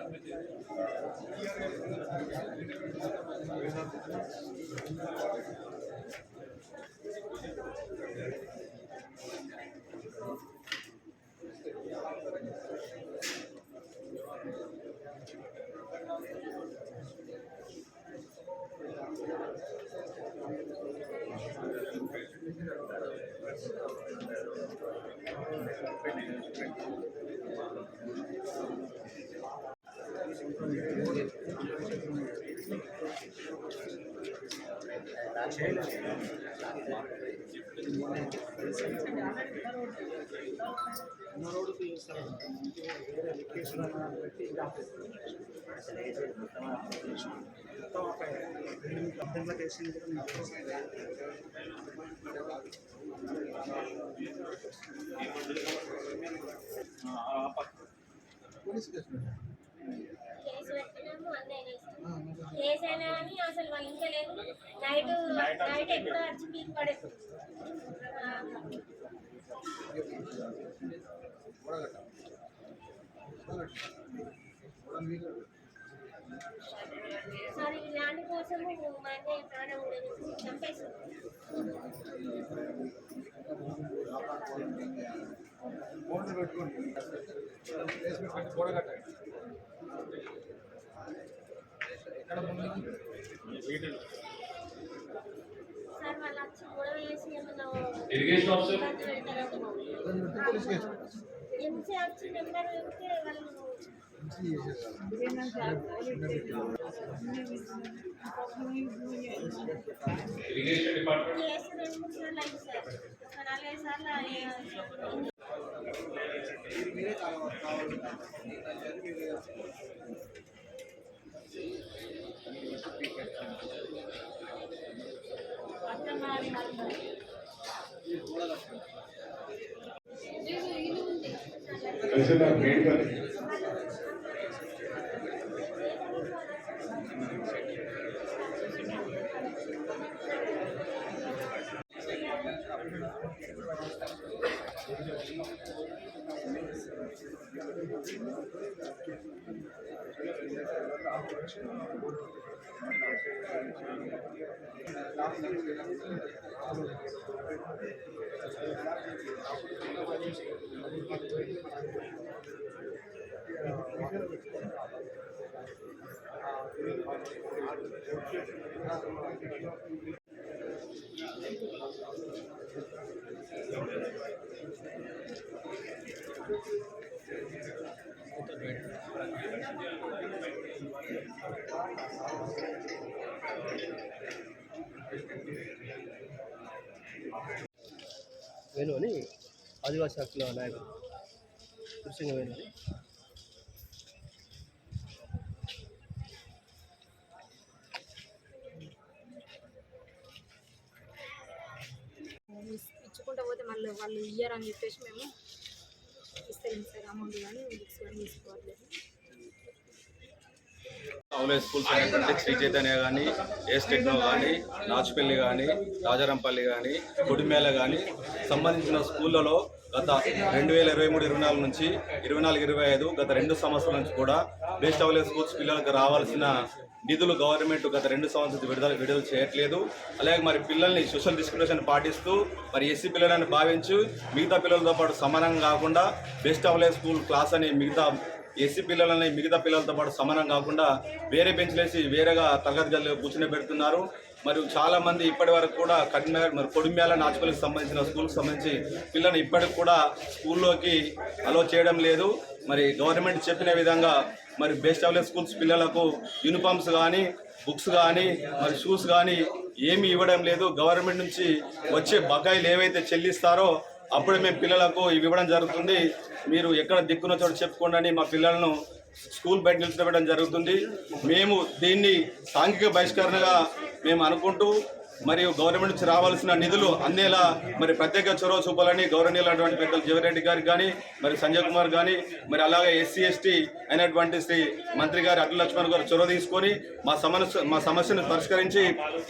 రోడ్డుకి వేరే లొకేషన్ పెట్టి ఇది ఆపేసి మొత్తం ఒక ఎనిమిది గంటలకు వేసింది కూడా మీకు వస్తుంది. పోలీస్ కేసు పెట్టండి. కేసు పెట్టినాము అన్నీ కేసు అయినా కానీ అసలు వాళ్ళు ఇంకా లేదు. నైట్ నైట్ ఎప్పుడో వచ్చి పీక్ పడేది సార్ ల్యాండ్ కోసం మా అన్నయ్య ప్రాణం ఉండేది. చంపేసారు ఫోన్లో పెట్టుకోండి. ఇరిగేషన్ ఆఫీసర్ ఇబ్బంది పెడతారేమో. ఇబ్బంది పెడితే పోలీస్ కేసు పెట్టండి. ఎంసీ వచ్చి నెంబర్ చెప్తే వాళ్ళు మంచి చేసేస్తారు. ఇరిగేషన్ డిపార్ట్మెంట్ కేసు రెండు మెడికల్ వేణు అని ఆదివాసీ హక్కుల నాయకుడు కృష్ణ వేణు అని ఇస్- పోతే మళ్ళీ వాళ్ళు ఇయ్యరు అని చెప్పేసి మేము ఇస్తే అమౌంట్ కానీ బుక్స్ కానీ తీసుకోవట్లేదు స్కూల్స్ అనేటువంటి శ్రీ చైతన్య కానీ ఏస్ టెక్నో కానీ నాచుపల్లి కానీ రాజారంపల్లి కానీ కొడిమేల కానీ సంబంధించిన స్కూళ్ళలో గత రెండు వేల ఇరవై మూడు ఇరవై నాలుగు నుంచి ఇరవై నాలుగు ఇరవై ఐదు గత రెండు సంవత్సరాల నుంచి కూడా బెస్ట్ అవలే స్కూల్స్ పిల్లలకు రావాల్సిన నిధులు గవర్నమెంట్ గత రెండు సంవత్సరాలు విడుదల విడుదల చేయట్లేదు. అలాగే మరి పిల్లల్ని సోషల్ డిస్క్రిమినేషన్ పాటిస్తూ మరి ఎస్సీ పిల్లలని భావించి మిగతా పిల్లలతో పాటు సమానంగా కాకుండా బెస్ట్ అవలే స్కూల్ క్లాస్ అని మిగతా ఎస్సీ పిల్లలని మిగతా పిల్లలతో పాటు సమానం కాకుండా వేరే బెంచ్లేసి వేరేగా తరగతి గదిలో కూర్చుని పెడుతున్నారు. మరియు చాలామంది ఇప్పటి వరకు కూడా కఠిన మరి కొడిమ్యాల నాచుకలకు సంబంధించిన స్కూల్కి సంబంధించి పిల్లల్ని ఇప్పటికి కూడా స్కూల్లోకి అలో చేయడం లేదు. మరి గవర్నమెంట్ చెప్పిన విధంగా మరి బెస్ట్ అవలే స్కూల్స్ పిల్లలకు యూనిఫామ్స్ కానీ బుక్స్ కానీ మరి షూస్ కానీ ఏమీ ఇవ్వడం లేదు. గవర్నమెంట్ నుంచి వచ్చే బకాయిలు ఏవైతే చెల్లిస్తారో అప్పుడే మేము పిల్లలకు ఇవి ఇవ్వడం జరుగుతుంది. మీరు ఎక్కడ దిక్కున్న చోట చెప్పుకోండి మా పిల్లలను స్కూల్ బయట నిలిచిపెట్టడం జరుగుతుంది. మేము దీన్ని సాంఘిక బహిష్కరణగా మేము అనుకుంటూ మరియు గవర్నమెంట్ నుంచి రావాల్సిన నిధులు అందేలా మరి ప్రత్యేక చొరవ చూపాలని గౌరవనీయులైనటువంటి పెద్దలు జీవరెడ్డి గారికి కానీ మరి సంజయ్ కుమార్ కానీ మరి అలాగే ఎస్సీ ఎస్టీ అయినటువంటి శ్రీ మంత్రి గారు అటు లక్ష్మణ్ గారు చొరవ తీసుకొని మా సమస్య మా సమస్యను పరిష్కరించి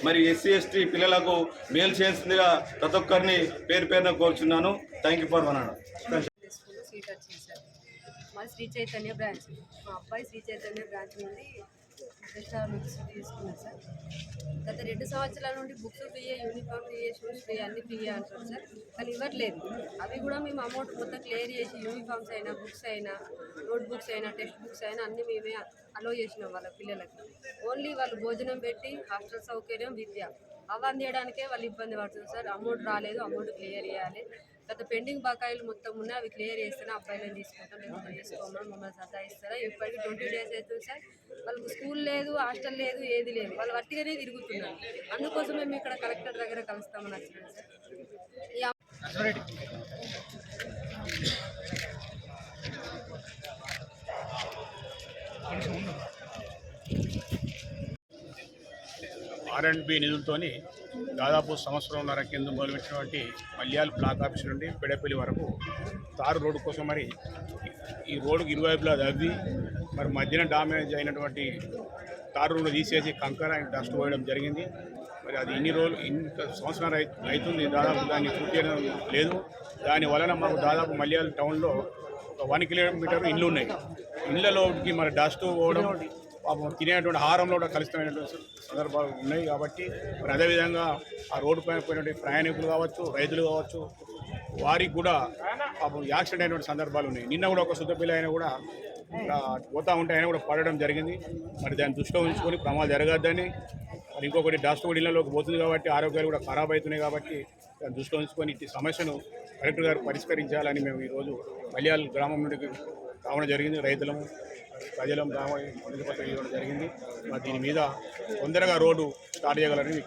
మరి ఎస్సీ ఎస్టీ పిల్లలకు మేలు చేయాల్సిందిగా ప్రతి ఒక్కరిని పేరు పేరున కోరుచున్నాను. Thank you for one Sri Chaitanya branch. మా అబ్బాయి శ్రీ చైతన్య బ్రాంచ్ నుండి ఎక్స్ట్రా బుక్స్ తీసుకున్నాను సార్. గత రెండు సంవత్సరాల నుండి books free uniform free shoes free అన్ని ఫ్రీ అంటారు సార్. కానీ ఇవ్వట్లేదు. అవి కూడా మేము అమౌంట్ మొత్తం క్లియర్ చేసి యూనిఫామ్స్ అయినా బుక్స్ అయినా నోట్ బుక్స్ అయినా టెక్స్ట్ బుక్స్ అయినా అన్నీ మేమే అలో చేసినాం వాళ్ళ పిల్లలకి. ఓన్లీ వాళ్ళు భోజనం పెట్టి హాస్టల్ సౌకర్యం విద్య. అవి అందియడానికే వాళ్ళు ఇబ్బంది పడుతుంది సార్. అమౌంట్ రాలేదు అమౌంట్ క్లియర్ చేయాలి. గత పెండింగ్ బకాయిలు మొత్తం ఉన్నాయి. అవి క్లియర్ చేస్తేనే అబ్బాయిలను తీసుకుంటాం లేకపోతే తీసుకోమని మమ్మల్ని సతాయిస్తారా? ఇప్పటికి ట్వంటీ డేస్ అవుతుంది సార్ వాళ్ళకు స్కూల్ లేదు హాస్టల్ లేదు ఏది లేదు. వాళ్ళు వట్టిగానే తిరుగుతున్నారు. అందుకోసం మేము ఇక్కడ కలెక్టర్ దగ్గర కలుస్తామని వచ్చినాం సార్. ఈ ఆర్ అండ్ బి నిధులతోని దాదాపు సంవత్సరంన్నర కింద మొదలుపెట్టినటువంటి మల్యాల్ బ్లాక్ ఆఫీస్ నుండి పెడపల్లి వరకు తారు రోడ్డు కోసం మరి ఈ రోడ్డుకు ఇరువైపులా దవ్వి మరి మధ్యన డామేజ్ అయినటువంటి తారు రోడ్డు తీసేసి కంకర డస్ట్ పోయడం జరిగింది. మరి అది ఇన్ని రోజులు ఇంత సంవత్సరాలు అవుతుంది దాదాపు దాన్ని పూర్తి చేయడం లేదు. దాని వలన మాకు దాదాపు మల్యాల్ టౌన్లో ఒక వన్ కిలోమీటర్ ఇల్లు ఉన్నాయి. ఇళ్ళలోకి మరి డస్ట్ పోవడం తినేటువంటి ఆహారంలో కూడా కలుషితమైనటువంటి సందర్భాలు ఉన్నాయి కాబట్టి మరి అదేవిధంగా ఆ రోడ్డు పైన పోయినటువంటి ప్రయాణికులు కావచ్చు రైతులు కావచ్చు వారికి కూడా పాపం యాక్సిడెంట్ అయినటువంటి సందర్భాలు ఉన్నాయి. నిన్న కూడా ఒక సుద్దపిల్ల ఆయన అయినా కూడా పోతా ఉంటే ఆయన కూడా పడడం జరిగింది. మరి దాన్ని దృష్టిలో ఉంచుకొని ప్రమాదం జరగద్దని మరి ఇంకొకటి డస్ట్ కూడా పోతుంది కాబట్టి ఆరోగ్యాలు కూడా ఖరాబ్ అవుతున్నాయి కాబట్టి దాన్ని దృష్టిలో ఉంచుకొని ఈ సమస్యను కలెక్టర్ గారు పరిష్కరించాలని మేము ఈరోజు మల్యాల్ గ్రామం నుండి రావడం జరిగింది. రైతులము ప్రజలం గ్రామ మొదటి ఇవ్వడం జరిగింది. మరి దీని మీద తొందరగా రోడ్డు స్టార్ట్ చేయగలరని